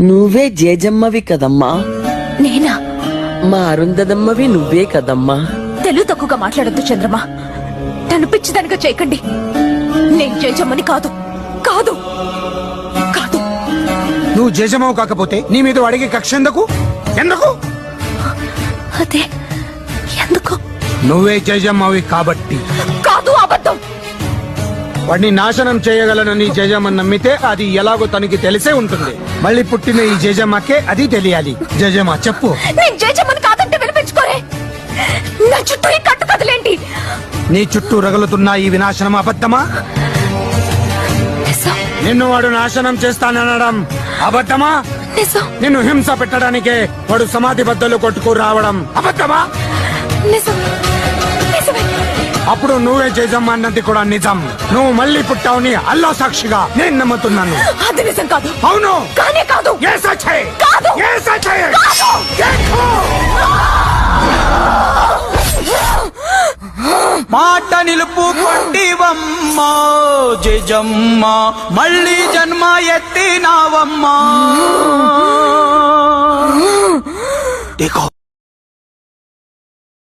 నువ్వే జేజమ్మవి కదమ్మా. నేనా? మా అరుంధదమ్మవి నువ్వే కదమ్మా. తెలుగు తక్కువగా మాట్లాడొద్దు చంద్రమా. నన్ను పిచ్చిదానిగా చేయకండి. నేను జయజమ్మని కాదు. కాదు. కాదు. నువ్వు జేజమావు కాకపోతే నీ మీద అడిగే కక్ష ఎందుకు? ఎందుకు? అదే ఎందుకు? నువ్వే జేజమ్మావి కాబట్టి. వాడిని నాశనం చేయగలనని జేజమ్మని నమ్మితే అది ఎలాగో తనకి తెలిసే ఉంటుంది. మళ్ళీ పుట్టిన ఈ జేజమ్మకే అది తెలియాలి. జేజమ్మ చెప్పు. నేను జయజమ్మని కాదంటే వినిపించుకోరే. నా చుట్టూ ఈ కట్టు కదలేంటి? నీ చుట్టూ రగులుతున్న ఈ వినాశనం అబద్ధమా? నిన్ను వాడు నాశనం చేస్తాననడం అబద్ధమా? నిన్ను హింస పెట్టడానికే వాడు సమాధి బద్దలు కొట్టుకు రావడం అబద్ధమా? అప్పుడు నువ్వే జయజమ్మ అన్నది కూడా నిజం. నువ్వు మళ్ళీ పుట్టావని అల్లా సాక్షిగా నేను నమ్ముతున్నాను. అది నిజం కాదు. అవును. కానీ కాదు. ఏ సచ్చే కాదు. ఏ సచ్చే కాదు. మాట నిలుపు కొట్టివమ్మా జయజమ్మ. మళ్ళీ జన్మ ఎత్తినావమ్మా.